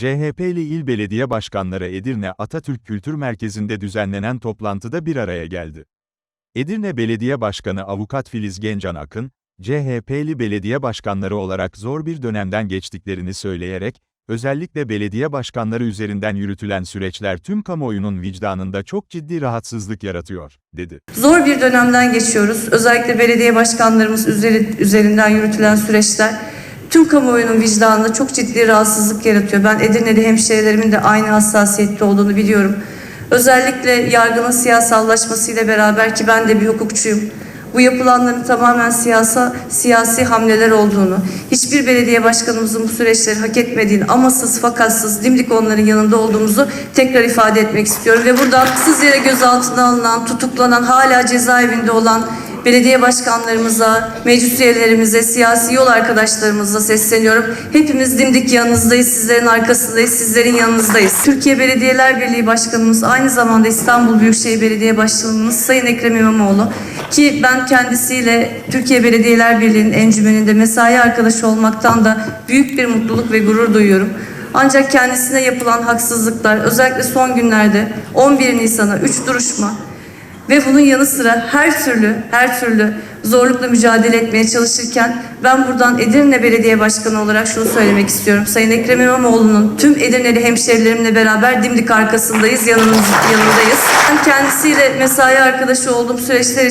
CHP'li il belediye başkanları Edirne Atatürk Kültür Merkezi'nde düzenlenen toplantıda bir araya geldi. Edirne Belediye Başkanı Avukat Filiz Gencan Akın, CHP'li belediye başkanları olarak zor bir dönemden geçtiklerini söyleyerek, özellikle belediye başkanları üzerinden yürütülen süreçler tüm kamuoyunun vicdanında çok ciddi rahatsızlık yaratıyor, dedi. Zor bir dönemden geçiyoruz. Özellikle belediye başkanlarımız üzeri- üzerinden yürütülen süreçler tüm kamuoyunun vicdanında çok ciddi rahatsızlık yaratıyor. Ben Edirne'li hemşehrilerimin de aynı hassasiyette olduğunu biliyorum. Özellikle yargının siyasallaşmasıyla beraber ki ben de bir hukukçuyum. Bu yapılanların tamamen siyasa, siyasi hamleler olduğunu, hiçbir belediye başkanımızın bu süreçleri hak etmediğini, amasız fakatsız dimdik onların yanında olduğumuzu tekrar ifade etmek istiyorum. Ve buradan haksız yere gözaltına alınan, tutuklanan, hala cezaevinde olan belediye başkanlarımıza, meclis üyelerimize, siyasi yol arkadaşlarımıza sesleniyorum. Hepimiz dimdik yanınızdayız, sizlerin arkasındayız, sizlerin yanınızdayız. Türkiye Belediyeler Birliği Başkanımız, aynı zamanda İstanbul Büyükşehir Belediye Başkanımız Sayın Ekrem İmamoğlu ki ben kendisiyle Türkiye Belediyeler Birliği'nin encümeninde mesai arkadaşı olmaktan da büyük bir mutluluk ve gurur duyuyorum. Ancak kendisine yapılan haksızlıklar özellikle son günlerde 11 Nisan'a 3 duruşma ve bunun yanı sıra her türlü her türlü zorlukla mücadele etmeye çalışırken ben buradan Edirne Belediye Başkanı olarak şunu söylemek istiyorum. Sayın Ekrem İmamoğlu'nun tüm Edirneli hemşerilerimle beraber dimdik arkasındayız, yanımız, yanındayız. Ben kendisiyle mesai arkadaşı olduğum süreçler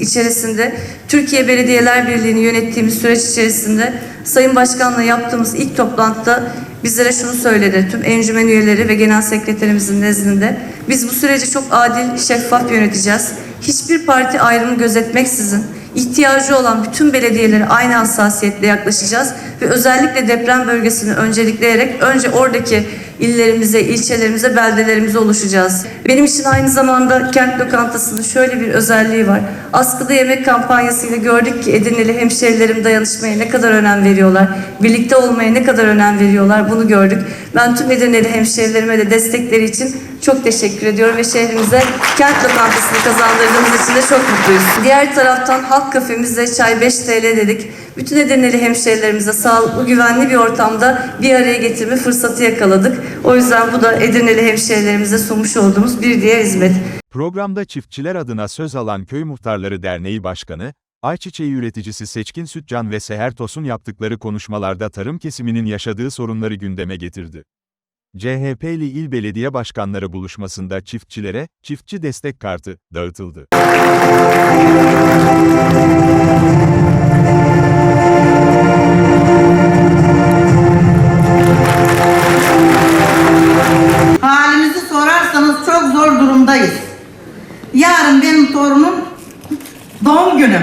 içerisinde Türkiye Belediyeler Birliği'ni yönettiğimiz süreç içerisinde Sayın Başkan'la yaptığımız ilk toplantıda bizlere şunu söyledi. Tüm encümen üyeleri ve genel sekreterimizin nezdinde biz bu süreci çok adil, şeffaf yöneteceğiz. Hiçbir parti ayrımı gözetmeksizin ihtiyacı olan bütün belediyelere aynı hassasiyetle yaklaşacağız ve özellikle deprem bölgesini öncelikleyerek önce oradaki illerimize, ilçelerimize, beldelerimize oluşacağız. Benim için aynı zamanda kent lokantasının şöyle bir özelliği var. Askıda yemek kampanyasıyla gördük ki Edirneli hemşerilerim dayanışmaya ne kadar önem veriyorlar. Birlikte olmaya ne kadar önem veriyorlar bunu gördük. Ben tüm Edirneli hemşerilerime de destekleri için çok teşekkür ediyorum ve şehrimize kent lokantasını kazandırdığımız için de çok mutluyuz. Diğer taraftan halk kafemizde çay 5 TL dedik. Bütün Edirneli hemşerilerimize sağlıklı, güvenli bir ortamda bir araya getirme fırsatı yakaladık. O yüzden bu da Edirneli hemşerilerimize sunmuş olduğumuz bir diğer hizmet. Programda çiftçiler adına söz alan Köy Muhtarları Derneği Başkanı, Ayçiçeği üreticisi Seçkin Sütcan ve Seher Tosun yaptıkları konuşmalarda tarım kesiminin yaşadığı sorunları gündeme getirdi. CHP'li il belediye başkanları buluşmasında çiftçilere çiftçi destek kartı dağıtıldı. Zor durumdayız. Yarın benim torunum doğum günü.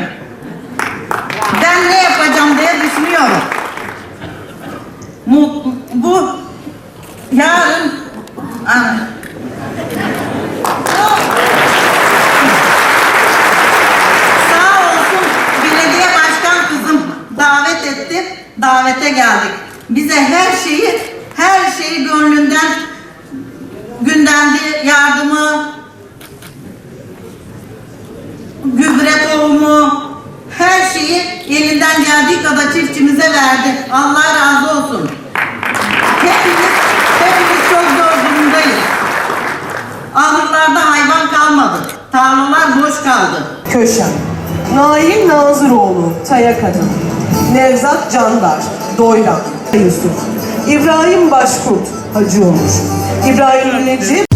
Ben ne yapacağım diye düşünüyorum. Bu, bu yarın Ana. Başkan kızım davet etti. Davete geldik. Bize her şeyi her şeyi gönlünden gündendi yardımı gübre tohumu her şeyi elinden geldiği kadar verdi. Allah razı olsun. Hepimiz, hepimiz çok zor durumdayız. Ahırlarda hayvan kalmadı. Tarlalar boş kaldı. Köşem, Nail Nazıroğlu, Taya Kadın, Nevzat Candar, Doyran, Yusuf, İbrahim Başkurt, Hacı Onur, İbrahim Necip,